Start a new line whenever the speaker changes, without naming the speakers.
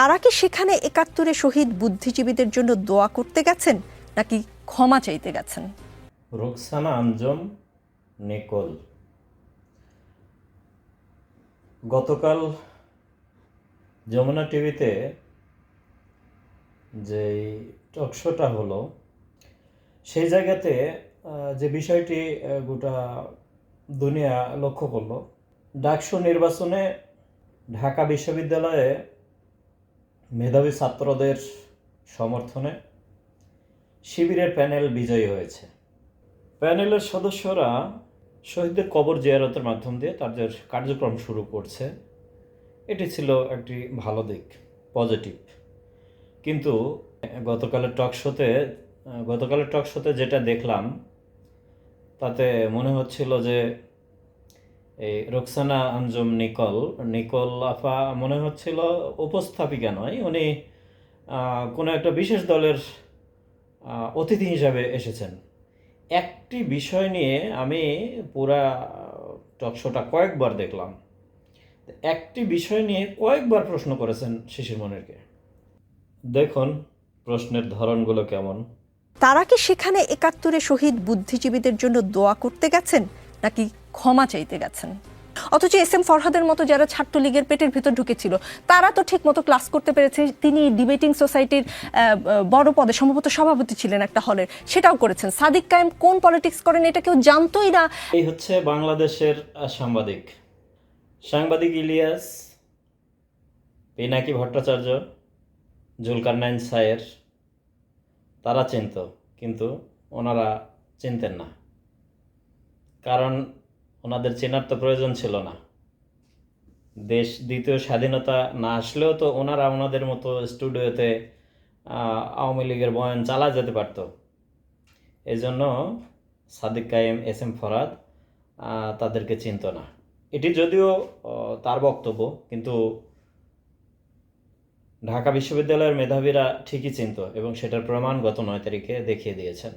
তারা কি সেখানে একাত্তরে শহীদ বুদ্ধিজীবীদের জন্য দোয়া করতে গেছেন, নাকি ক্ষমা চাইতে গেছেন?
রোকসানা আঞ্জম নিকোল। গতকাল যমুনা টিভিতে যে টকশোটা হলো, সেই জায়গাতে যে বিষয়টি গোটা দুনিয়া লক্ষ্য করল, ডাকসু নির্বাচনে ঢাকা বিশ্ববিদ্যালয়ে মেধাবী ছাত্রদের সমর্থনে শিবিরের প্যানেল বিজয়ী হয়েছে। প্যানেলের সদস্যরা শহীদদের কবর জিয়ারতের মাধ্যম দিয়ে তাদের কার্যক্রম শুরু করছে, এটি ছিল একটি ভালো দিক, পজিটিভ। কিন্তু, গতকালের টক শোতে, গতকালের টক শোতে যেটা দেখলাম, তাতে মনে হচ্ছিল যে এই রোকসানা আঞ্জুম নিকল নিকল আফা মনে হচ্ছিল উপস্থাপিকা নয়, উনি কোনো একটা বিশেষ দলের অতিথি হিসাবে এসেছেন। একটি বিষয় নিয়ে আমি পুরা টকশোটা কয়েকবার দেখলাম। একটি বিষয় নিয়ে কয়েকবার প্রশ্ন করেছেন শিশির মনিরকে। দেখুন প্রশ্নের ধরনগুলো কেমন।
তারা কি সেখানে একাত্তরে শহীদ বুদ্ধিজীবীদের জন্য দোয়া করতে গেছেন, নাকি ক্ষমা চাইতে গেছেন। অথচ এস এম ফরহাদের মতো যারা ছাত্রলীগের পেটের ভিতর ঢুকেছিল, তারা তো ঠিক মতো ক্লাস করতে পেরেছে। তিনি ডিবেটিং সোসাইটির বড় পদে সম্ভবত সভাপতি ছিলেন একটা হলের। সেটাও করেছেন। সাদিক কায়েম কোন পলিটিক্স করেন এটা কেউ জানতোই না।
এই হচ্ছে বাংলাদেশের সাংবাদিক। সাংবাদিক ইলিয়াস, পিনাকি ভট্টাচার্য, জুলকারনাইন সায়ের। তারা চিনত, কিন্তু ওনারা চিনতেন না। কারণ ওনাদের চেনার তো প্রয়োজন ছিল না। দেশ দ্বিতীয় স্বাধীনতা না আসলেও তো ওনারা ওনাদের মতো স্টুডিওতে আওয়ামী লীগের বয়ান চালা যেতে পারত। এই জন্য সাদিক কায়েম, এস এম ফরাদ তাদেরকে চিনত না। এটি যদিও তার বক্তব্য, কিন্তু ঢাকা বিশ্ববিদ্যালয়ের মেধাবীরা ঠিকই চিনত এবং সেটার প্রমাণ গত নয় তারিখে দেখিয়ে দিয়েছেন।